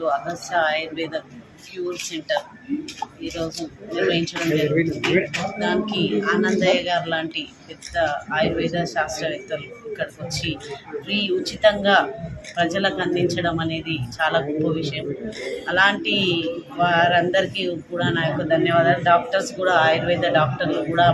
ఇల్లు Agastya Ayurveda cure centre ఈరోజు నిర్వహించడం జరుగుతుంది దానికి ఆనందయ్య గారు లాంటి పెద్ద ఆయుర్వేద శాస్త్రవేత్తలు ఇక్కడికి వచ్చి ఫ్రీ ఉచితంగా ప్రజలకు అందించడం అనేది చాలా గొప్ప విషయం. అలాంటి వారందరికీ కూడా నా యొక్క ధన్యవాదాలు. డాక్టర్స్ కూడా ఆయుర్వేద డాక్టర్లు కూడా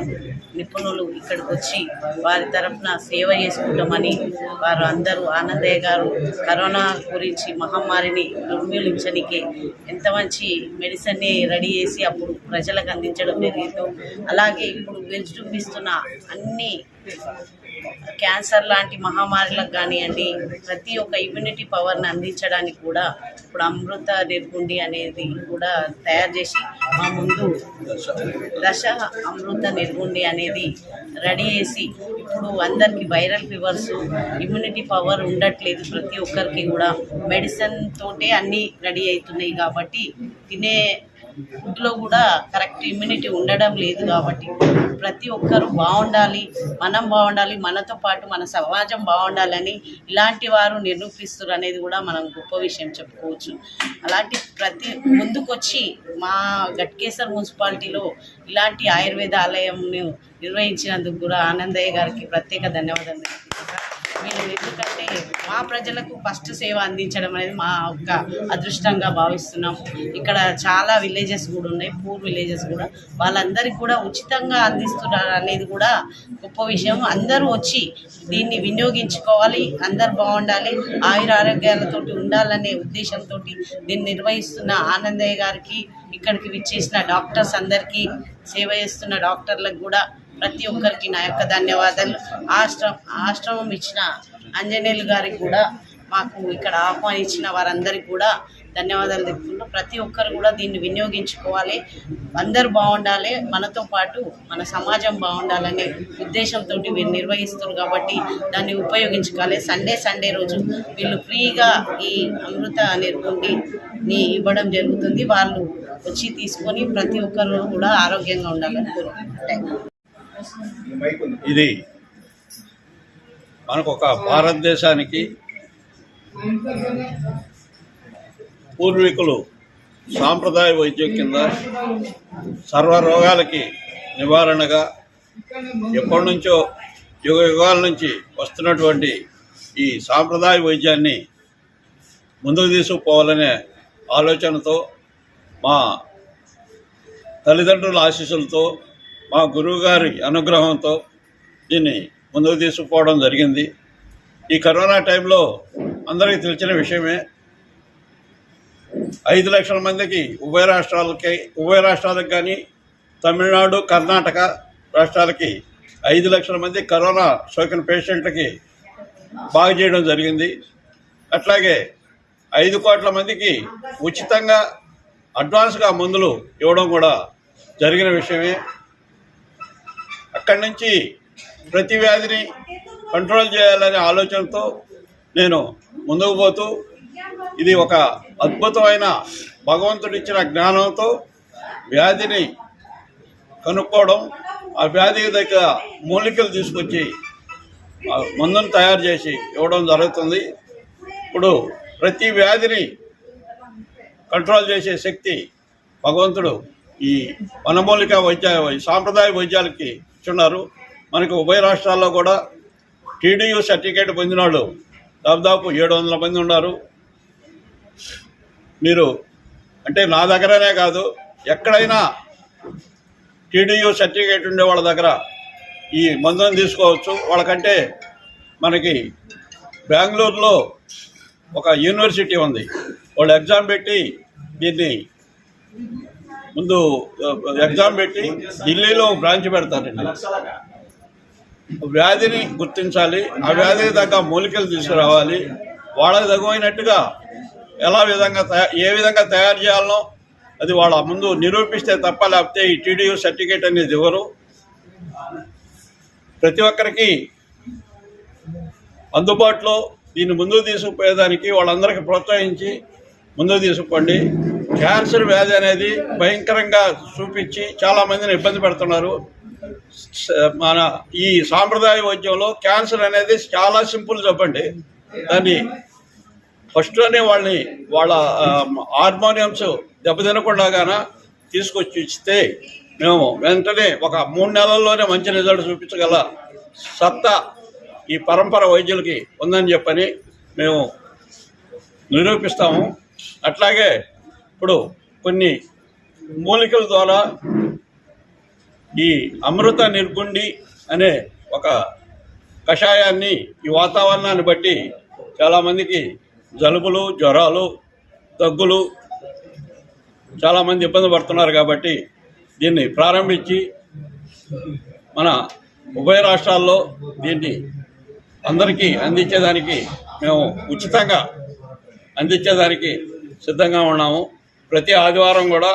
నిపుణులు ఇక్కడికి వచ్చి వారి తరఫున సేవ చేసుకుంటామని వారు అందరూ ఆనందయ్య గారు కరోనా గురించి మహమ్మారిని నిర్మూలించడానికి ఎంత మంచి మెడిసిన్ని రెడీ చేసి అప్పుడు ప్రజలకు అందించడం జరిగిందో అలాగే ఇప్పుడు విజృంభిస్తున్న అన్ని క్యాన్సర్ లాంటి మహమ్మారులకు కానివ్వండి ప్రతి ఒక్క ఇమ్యూనిటీ పవర్ని అందించడానికి కూడా ఇప్పుడు అమృత నిర్గుండి అనేది కూడా తయారు చేసి మా ముందు దశ అమృత నిర్గుండి అనేది రెడీ చేసి ఇప్పుడు అందరికీ వైరల్ ఫీవర్స్ ఇమ్యూనిటీ పవర్ ఉండట్లేదు. ప్రతి ఒక్కరికి కూడా మెడిసిన్ తోటే అన్నీ రెడీ అవుతున్నాయి కాబట్టి తినే ఫుడ్లో కూడా కరెక్ట్ ఇమ్యూనిటీ ఉండడం లేదు కాబట్టి ప్రతి ఒక్కరూ బాగుండాలి మనం బాగుండాలి మనతో పాటు మన సమాజం బాగుండాలని ఇలాంటి వారు నిరూపిస్తారు అనేది కూడా మనం గొప్ప విషయం చెప్పుకోవచ్చు. అలాంటి ప్రతి ముందుకొచ్చి మా గట్కేసర్ మున్సిపాలిటీలో ఇలాంటి ఆయుర్వేద ఆలయంను నిర్వహించినందుకు కూడా ఆనందయ్య గారికి ప్రత్యేక ధన్యవాదాలు మేము ఎందుకంటే మా ప్రజలకు ఫస్ట్ సేవ అందించడం అనేది మా యొక్క అదృష్టంగా భావిస్తున్నాం. ఇక్కడ చాలా విలేజెస్ కూడా ఉన్నాయి పూర్ విలేజెస్ కూడా. వాళ్ళందరికీ కూడా ఉచితంగా అందిస్తున్నారు అనేది కూడా గొప్ప విషయం. అందరూ వచ్చి దీన్ని వినియోగించుకోవాలి అందరు బాగుండాలి ఆయుర ఆరోగ్యాలతో ఉండాలనే ఉద్దేశంతో దీన్ని నిర్వహిస్తున్న ఆనందయ్య గారికి ఇక్కడికి విచ్చేసిన డాక్టర్స్ అందరికీ సేవ చేస్తున్న డాక్టర్లకు కూడా ప్రతి ఒక్కరికి నా యొక్క ధన్యవాదాలు. ఆశ్రమం ఆశ్రమం ఇచ్చిన అంజనేయులు గారికి కూడా మాకు ఇక్కడ ఆహ్వానించిన వారందరికీ కూడా ధన్యవాదాలు తెలుపుకుంటూ ప్రతి ఒక్కరు కూడా దీన్ని వినియోగించుకోవాలి. అందరూ బాగుండాలి. మనతో పాటు మన సమాజం బాగుండాలనే ఉద్దేశంతో వీళ్ళు నిర్వహిస్తారు కాబట్టి దాన్ని ఉపయోగించుకోవాలి. సండే సండే రోజు వీళ్ళు ఫ్రీగా ఈ అమృత నిర్గుండిని ఇవ్వడం జరుగుతుంది. వాళ్ళు వచ్చి తీసుకొని ప్రతి ఒక్కరు కూడా ఆరోగ్యంగా ఉండాలని కోరుకుంటాను ఇది మనకు ఒక భారతదేశానికి పూర్వీకులు సాంప్రదాయ వైద్యం కింద సర్వ రోగాలకి నివారణగా ఎప్పటి నుంచో యుగ యుగాల నుంచి వస్తున్నటువంటి ఈ సాంప్రదాయ వైద్యాన్ని ముందుకు తీసుకుపోవాలనే ఆలోచనతో మా తల్లిదండ్రుల ఆశీస్సులతో మా గురువుగారి అనుగ్రహంతో దీన్ని ముందుకు తీసుకుపోవడం జరిగింది. ఈ కరోనా టైంలో అందరికీ తెలిసిన విషయమే ఐదు లక్షల మందికి ఉభయ రాష్ట్రాలకి ఉభయ రాష్ట్రాలకు కానీ తమిళనాడు కర్ణాటక రాష్ట్రాలకి ఐదు లక్షల మంది కరోనా సోకిన పేషెంట్లకి బాగు చేయడం జరిగింది. అట్లాగే ఐదు కోట్ల మందికి ఉచితంగా అడ్వాన్స్గా మందులు ఇవ్వడం కూడా జరిగిన విషయమే. అక్కడి నుంచి ప్రతి వ్యాధిని కంట్రోల్ చేయాలనే ఆలోచనతో నేను ముందుకు పోతూ ఇది ఒక అద్భుతమైన భగవంతుడిచ్చిన జ్ఞానంతో వ్యాధిని కనుక్కోవడం ఆ వ్యాధికి దగ్గర మూలికలు తీసుకొచ్చి మందును తయారు చేసి ఇవ్వడం జరుగుతుంది. ఇప్పుడు ప్రతి వ్యాధిని కంట్రోల్ చేసే శక్తి భగవంతుడు ఈ వనమూలిక వైద్య సాంప్రదాయ వైద్యాలకి ఇచ్చున్నారు. మనకు ఉభయ రాష్ట్రాల్లో కూడా టీడీయూ సర్టిఫికేట్ పొందిన వాళ్ళు దాదాపు ఏడు వందల మంది ఉన్నారు. మీరు అంటే నా దగ్గరనే కాదు ఎక్కడైనా టీడీయూ సర్టిఫికేట్ ఉండే వాళ్ళ దగ్గర ఈ మందులను తీసుకోవచ్చు. వాళ్ళకంటే మనకి బెంగళూరులో ఒక యూనివర్సిటీ ఉంది. వాళ్ళు ఎగ్జామ్ పెట్టి దీన్ని ముందు ఎగ్జామ్ పెట్టి ఢిల్లీలో బ్రాంచ్ పెడతారండి. వ్యాధిని గుర్తించాలి ఆ వ్యాధికి తగ్గ మూలికలు తీసుకురావాలి. వాళ్ళకి తగినట్టుగా ఎలా విధంగా ఏ విధంగా తయారు చేయాలనో అది వాళ్ళ ముందు నిరూపిస్తే తప్ప లేకపోతే ఈ టీడీయూ సర్టిఫికేట్ అనేది ఇవ్వరు. ప్రతి ఒక్కరికి అందుబాటులో దీన్ని ముందుకు తీసుకుపోయేదానికి వాళ్ళందరికీ ప్రోత్సహించి ముందుకు తీసుకోండి. క్యాన్సర్ వ్యాధి అనేది భయంకరంగా చూపించి చాలామందిని ఇబ్బంది పెడుతున్నారు. మన ఈ సాంప్రదాయ వైద్యంలో క్యాన్సర్ అనేది చాలా సింపుల్ చెప్పండి. దాన్ని ఫస్ట్లోనే వాళ్ళని వాళ్ళ హార్మోనియంస్ దెబ్బతినకుండాగాన తీసుకొచ్చి ఇస్తే మేము వెంటనే ఒక మూడు నెలల్లోనే మంచి రిజల్ట్ చూపించగల సత్తా ఈ పరంపర వైద్యులకి ఉందని చెప్పని మేము నిరూపిస్తాము. అట్లాగే ఇప్పుడు కొన్ని మూలికల ద్వారా ఈ అమృత నిర్గుండి అనే ఒక కషాయాన్ని ఈ వాతావరణాన్ని బట్టి చాలామందికి జలుబులు జ్వరాలు దగ్గులు చాలామంది ఇబ్బంది పడుతున్నారు కాబట్టి దీన్ని ప్రారంభించి మన ఉభయ రాష్ట్రాల్లో దీన్ని అందరికీ అందించేదానికి మేము ఉచితంగా అందించేదానికి సిద్ధంగా ఉన్నాము. ప్రతి ఆదివారం కూడా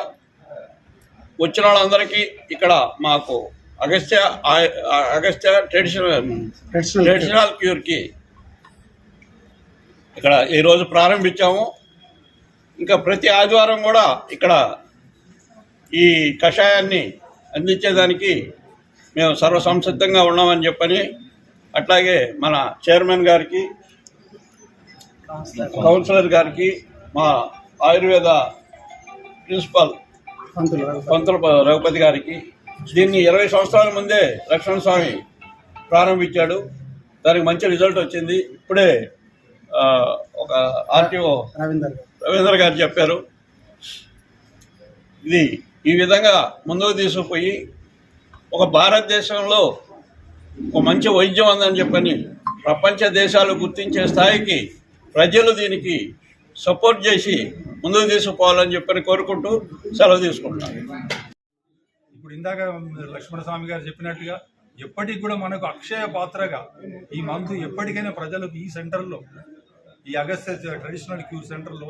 వచ్చిన వాళ్ళందరికీ ఇక్కడ మాకు అగస్త్య అగస్త్య ట్రెడిషనల్ ట్రెడిషనల్ క్యూర్కి ఇక్కడ ఈరోజు ప్రారంభించాము. ఇంకా ప్రతి ఆదివారం కూడా ఇక్కడ ఈ కషాయాన్ని అందించేదానికి మేము సర్వసంసిద్ధంగా ఉన్నామని చెప్పని అట్లాగే మన చైర్మన్ గారికి కౌన్సిలర్ గారికి మా ఆయుర్వేద ప్రిన్సిపల్ పంతుల రఘుపతి. గారికి దీన్ని ఇరవై సంవత్సరాల ముందే లక్ష్మణ స్వామి ప్రారంభించాడు. దానికి మంచి రిజల్ట్ వచ్చింది. ఇప్పుడే ఒక ఆర్టీఓ రవీందర్ రవీంద్ర గారు చెప్పారు. ఇది ఈ విధంగా ముందుకు తీసుకుపోయి ఒక భారతదేశంలో ఒక మంచి వైద్యం ఉందని చెప్పని ప్రపంచ దేశాలు గుర్తించే స్థాయికి ప్రజలు దీనికి సపోర్ట్ చేసి ముందుకు తీసుకుపోవాలని చెప్పని కోరుకుంటూ సెలవు తీసుకుంటున్నాను ఇప్పుడు ఇందాక లక్ష్మణ స్వామి గారు చెప్పినట్టుగా ఎప్పటికి కూడా మనకు అక్షయ పాత్రగా ఈ మంత్ ఎప్పటికైనా ప్రజలకు ఈ సెంటర్లో ఈ అగస్త్య ట్రెడిషనల్ క్యూర్ సెంటర్లో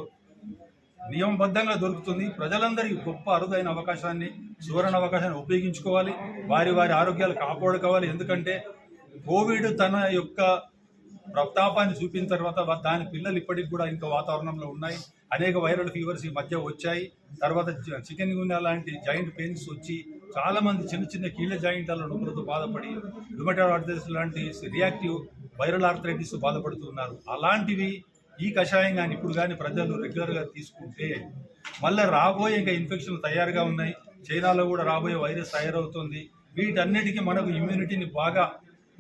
నియమబద్ధంగా దొరుకుతుంది. ప్రజలందరికీ గొప్ప అరుదైన అవకాశాన్ని సువర్ణ అవకాశాన్ని ఉపయోగించుకోవాలి. వారి వారి ఆరోగ్యాలు కాపాడుకోవాలి. ఎందుకంటే కోవిడ్ తన యొక్క ప్రతాపాన్ని చూపిన తర్వాత దాని పిల్లలు ఇప్పటికి కూడా ఇంకా వాతావరణంలో ఉన్నాయి. అనేక వైరల్ ఫీవర్స్ ఈ మధ్య వచ్చాయి. తర్వాత చికెన్ గున్యా లాంటి జాయింట్ పెయిన్స్ వచ్చి చాలామంది చిన్న చిన్న కీళ్ళ జాయింట్ల నొప్పులతో బాధపడి రుమటైడ్ ఆర్థరైటిస్ లాంటి రియాక్టివ్ వైరల్ ఆర్థరైటిస్ బాధపడుతున్నారు. అలాంటివి ఈ కషాయం కానీ ఇప్పుడు కానీ ప్రజలు రెగ్యులర్గా తీసుకుంటే మళ్ళీ రాబోయే ఇంకా ఇన్ఫెక్షన్లు తయారుగా ఉన్నాయి. చైనాలో కూడా రాబోయే వైరస్ తయారవుతుంది. వీటన్నిటికీ మనకు ఇమ్యూనిటీని బాగా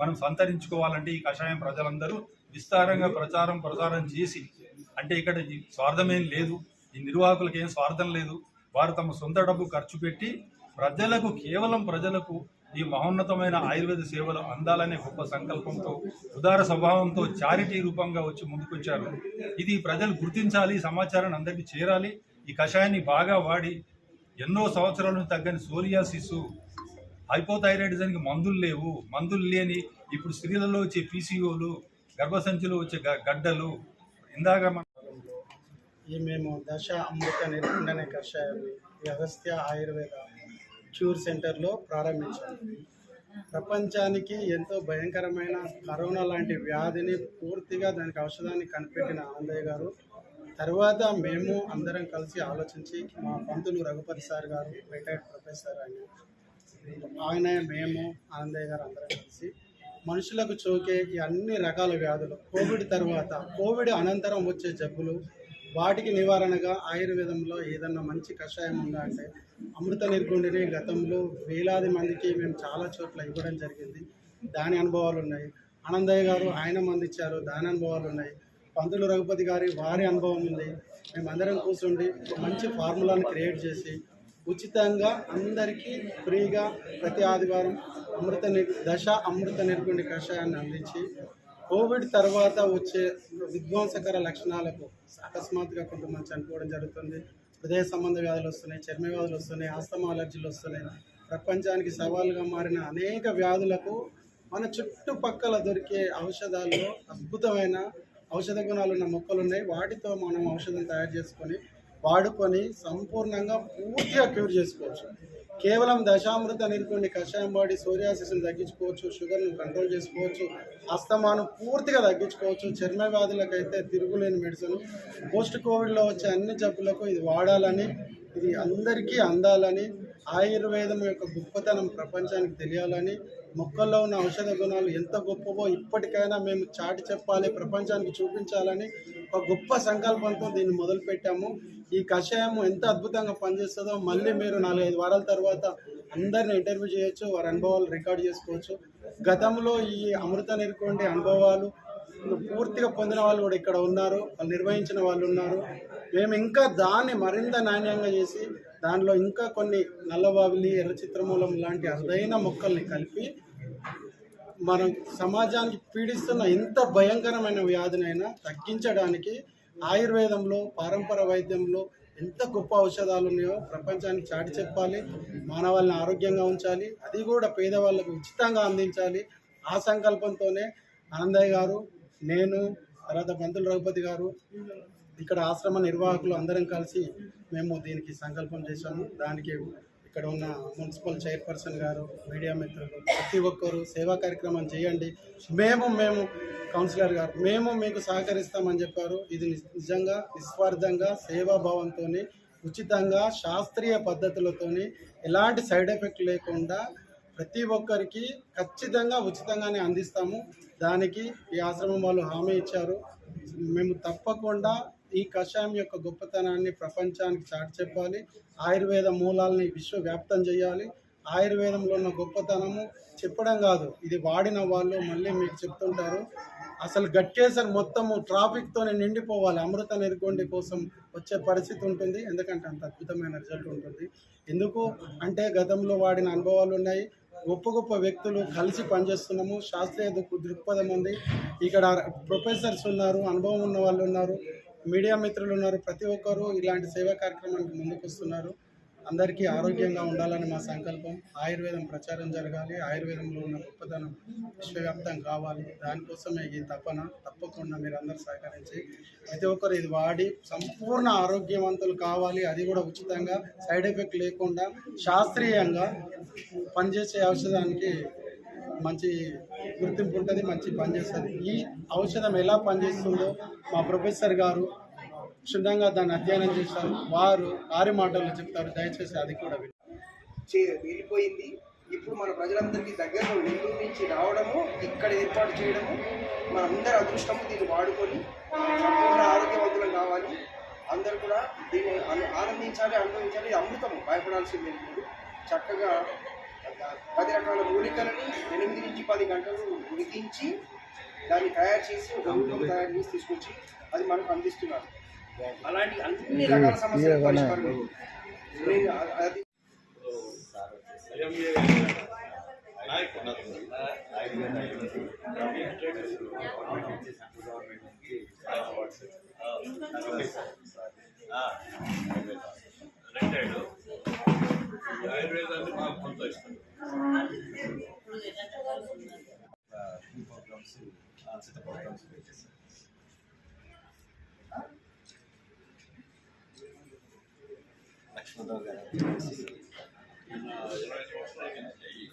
మనం సంతరించుకోవాలంటే ఈ కషాయం ప్రజలందరూ విస్తారంగా ప్రచారం ప్రసారం చేసి అంటే ఇక్కడ ఈ స్వార్థమేం లేదు ఈ నిర్వాహకులకు ఏం స్వార్థం లేదు వారు తమ సొంత డబ్బు ఖర్చు పెట్టి ప్రజలకు కేవలం ప్రజలకు ఈ మహోన్నతమైన ఆయుర్వేద సేవలు అందాలనే గొప్ప సంకల్పంతో ఉదార స్వభావంతో చారిటీ రూపంగా వచ్చి ముందుకొచ్చారు. ఇది ప్రజలు గుర్తించాలి ఈ సమాచారాన్ని అందరికీ చేరాలి. ఈ కషాయాన్ని బాగా వాడి ఎన్నో సంవత్సరాలను తగ్గని సోరియాసిస్ హైపోథైరాయిడిజానికి మందులు లేవు. మందులు లేని ఇప్పుడు స్త్రీలలో వచ్చే పీసీఓలు గర్భసంచిలో వచ్చే గ- గడ్డలు ఇందాక మన ఈ మేము దశ అమృత నిర్గుండనే కషాయాన్ని ఈ అగస్త్య ఆయుర్వేద క్యూర్ సెంటర్లో ప్రారంభించాము ప్రపంచానికి ఎంతో భయంకరమైన కరోనా లాంటి వ్యాధిని పూర్తిగా దానికి ఔషధాన్ని కనిపెట్టిన ఆనందయ్య గారు తర్వాత మేము అందరం కలిసి ఆలోచించి మా పంతులు రఘుపతి సార్ గారు రిటైర్డ్ ప్రొఫెసర్ ఆయన ఆయన మేము ఆనందయ్య గారు అందరం కలిసి మనుషులకు చోకే ఈ అన్ని రకాల వ్యాధులు కోవిడ్ తర్వాత కోవిడ్ అనంతరం వచ్చే జబ్బులు వాటికి నివారణగా ఆయుర్వేదంలో ఏదన్నా మంచి కషాయం ఉందా అంటే అమృత నిర్గుండిని గతంలో వేలాది మందికి మేము చాలా చోట్ల ఇవ్వడం జరిగింది. దాని అనుభవాలు ఉన్నాయి. ఆనందయ్య గారు ఆయన మంది ఇచ్చారు. దాని అనుభవాలు ఉన్నాయి. పంతులు రఘుపతి గారి వారి అనుభవం ఉంది. మేమందరం కూర్చుండి మంచి ఫార్ములాను క్రియేట్ చేసి ఉచితంగా అందరికీ ఫ్రీగా ప్రతి ఆదివారం అమృత నిర్ దశ అమృత నిర్గుండి కషాయాన్ని అందించి కోవిడ్ తర్వాత వచ్చే విధ్వంసకర లక్షణాలకు అకస్మాత్తుగా కొంతమంది చనిపోవడం జరుగుతుంది. హృదయ సంబంధ వ్యాధులు వస్తున్నాయి చర్మ వ్యాధులు వస్తున్నాయి ఆస్తమా అలర్జీలు వస్తున్నాయి. ప్రపంచానికి సవాలుగా మారిన అనేక వ్యాధులకు మన చుట్టుపక్కల దొరికే ఔషధాల్లో అద్భుతమైన ఔషధ గుణాలు ఉన్న మొక్కలు ఉన్నాయి వాటితో మనం ఔషధం తయారు చేసుకొని వాడుకొని సంపూర్ణంగా పూర్తిగా క్యూర్ చేసుకోవచ్చు. కేవలం దశామృత నిర్కొని కషాయం వాడి సోరియాసిస్ని తగ్గించుకోవచ్చు షుగర్ను కంట్రోల్ చేసుకోవచ్చు అస్తమాను పూర్తిగా తగ్గించుకోవచ్చు. చర్మ వ్యాధులకైతే తిరుగులేని మెడిసిన్. పోస్ట్ కోవిడ్లో వచ్చే అన్ని జబ్బులకు ఇది వాడాలని ఇది అందరికీ అందాలని ఆయుర్వేదం యొక్క గొప్పతనం ప్రపంచానికి తెలియాలని మొక్కల్లో ఉన్న ఔషధ గుణాలు ఎంత గొప్పవో ఇప్పటికైనా మేము చాటి చెప్పాలి ప్రపంచానికి చూపించాలని ఒక గొప్ప సంకల్పంతో దీన్ని మొదలుపెట్టాము. ఈ కషాయం ఎంత అద్భుతంగా పనిచేస్తుందో మళ్ళీ మీరు నాలుగైదు వారాల తర్వాత అందరిని ఇంటర్వ్యూ చేయొచ్చు వారి అనుభవాలు రికార్డ్ చేసుకోవచ్చు. గతంలో ఈ అమృత నేర్కొండే అనుభవాలు పూర్తిగా పొందిన వాళ్ళు కూడా ఇక్కడ ఉన్నారు వాళ్ళు నిర్వహించిన వాళ్ళు ఉన్నారు. మేము ఇంకా దాన్ని మరింత నాణ్యంగా చేసి దానిలో ఇంకా కొన్ని నల్లబావిలి ఎర్ర చిత్రమూలం లాంటి అరుదైన మొక్కల్ని కలిపి మనం సమాజానికి పీడిస్తున్న ఎంత భయంకరమైన వ్యాధినైనా తగ్గించడానికి ఆయుర్వేదంలో పారంపర వైద్యంలో ఎంత గొప్ప ఔషధాలు ఉన్నాయో ప్రపంచానికి చాటి చెప్పాలి. మానవాళ్ళని ఆరోగ్యంగా ఉంచాలి. అది కూడా పేదవాళ్ళకు ఉచితంగా అందించాలి. ఆ సంకల్పంతోనే ఆనందయ్య గారు నేను తర్వాత బంతుల రఘుపతి గారు ఇక్కడ ఆశ్రమ నిర్వాహకులు అందరం కలిసి మేము దీనికి సంకల్పం చేశాము. దానికి ఇక్కడ ఉన్న మున్సిపల్ చైర్పర్సన్ గారు మీడియా మిత్రులు ప్రతి ఒక్కరు సేవా కార్యక్రమం చేయండి. మేము మేము కౌన్సిలర్ గారు మేము మీకు సహకరిస్తామని చెప్పారు. ఇది నిజంగా నిస్వార్థంగా సేవాభావంతో ఉచితంగా శాస్త్రీయ పద్ధతులతోని ఎలాంటి సైడ్ ఎఫెక్ట్ లేకుండా ప్రతి ఒక్కరికి ఖచ్చితంగా ఉచితంగానే అందిస్తాము. దానికి ఈ ఆశ్రమం వాళ్ళు హామీ ఇచ్చారు. మేము తప్పకుండా ఈ కషాయం యొక్క గొప్పతనాన్ని ప్రపంచానికి చాటి చెప్పాలి. ఆయుర్వేద మూలాల్ని విశ్వవ్యాప్తం చేయాలి. ఆయుర్వేదంలో ఉన్న గొప్పతనము చెప్పడం కాదు. ఇది వాడిన వాళ్ళు మళ్ళీ మీకు చెప్తుంటారు. అసలు గట్టేసరి మొత్తము ట్రాఫిక్తోనే నిండిపోవాలి. అమృత నిర్గొండి కోసం వచ్చే పరిస్థితి ఉంటుంది. ఎందుకంటే అంత అద్భుతమైన రిజల్ట్ ఉంటుంది. ఎందుకు? అంటే గతంలో వాడిన అనుభవాలు ఉన్నాయి. గొప్ప గొప్ప వ్యక్తులు కలిసి పనిచేస్తున్నాము. శాస్త్రీయ దృక్పథం ఉంది. ఇక్కడ ప్రొఫెసర్స్ ఉన్నారు అనుభవం ఉన్న వాళ్ళు ఉన్నారు. మీడియా మిత్రులు ఉన్నారు. ప్రతి ఒక్కరూ ఇలాంటి సేవా కార్యక్రమానికి ముందుకొస్తున్నారు. అందరికీ ఆరోగ్యంగా ఉండాలని మా సంకల్పం. ఆయుర్వేదం ప్రచారం జరగాలి. ఆయుర్వేదంలో ఉన్న గొప్పతనం విశ్వవ్యాప్తం కావాలి. దానికోసమే ఈ తపన. తప్పకుండా మీరు అందరూ సహకరించి ప్రతి ఒక్కరు ఇది వాడి సంపూర్ణ ఆరోగ్యవంతులు కావాలి. అది కూడా ఉచితంగా సైడ్ ఎఫెక్ట్ లేకుండా శాస్త్రీయంగా పనిచేసే ఔషధానికి మంచి గుర్తింపు ఉంటుంది మంచి పనిచేస్తుంది ఈ ఔషధం ఎలా పనిచేస్తుందో మా ప్రొఫెసర్ గారు క్షుణ్ణంగా దాన్ని అధ్యయనం చేశారు. వారు వారి మాటల్లో చెప్తారు. దయచేసి అది కూడా చే వెళ్ళిపోయింది ఇప్పుడు మన ప్రజలందరికీ దగ్గరలో నెల్లూరు నుంచి రావడము ఇక్కడ ఏర్పాటు చేయడము మన అందరి అదృష్టము దీన్ని వాడుకొని సంపూర్ణ ఆరోగ్యవంతులం కావాలి. అందరూ కూడా దీన్ని అను- ఆనందించాలి అనుభవించాలి. అమృతం భయపడాల్సింది. చక్కగా పది రకాల మూలికలని ఎనిమిది నుంచి పది గంటలు ఉడికించి దాన్ని తయారు చేసి ఒక రూపం తయారు చేసి తీసుకొచ్చి అది మనకు అందిస్తున్నారు అలాంటి అన్ని రకాల సమస్యలు పరిష్కారం ఆయుర్వేదాన్ని మాకు ప్రోత్సహిస్తుంది లక్ష్మణరావు మధ్యలో ఇరవై సంవత్సరాల కింద ఈ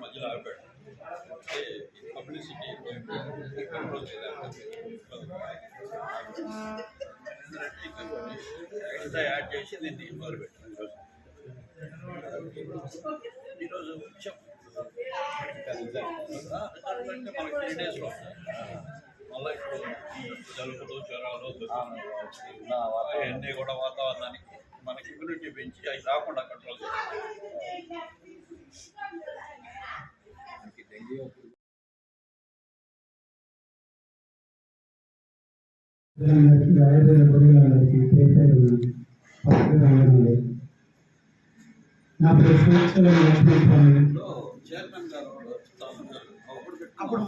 మధ్యలో ఆపాడు అంటే పబ్లిసిటీ కంట్రోల్ ఎక్స్ట్రా యాడ్ చేసి దీన్ని మొదలు పెట్టాను ఈరోజు ముఖ్యం అంటే మనకి త్రీ డేస్లో మళ్ళీ ఇప్పుడు ఈ జలుబులు జ్వరాలు దగ్గులు అవన్నీ కూడా వాతావరణానికి మనకి ఇమ్యూనిటీ పెంచి అవి రాకుండా కంట్రోల్ చేస్తాం డెంగ్యూ నా పేరు శ్రీచల లక్ష్మీస్వామి చైర్మన్ అప్పుడు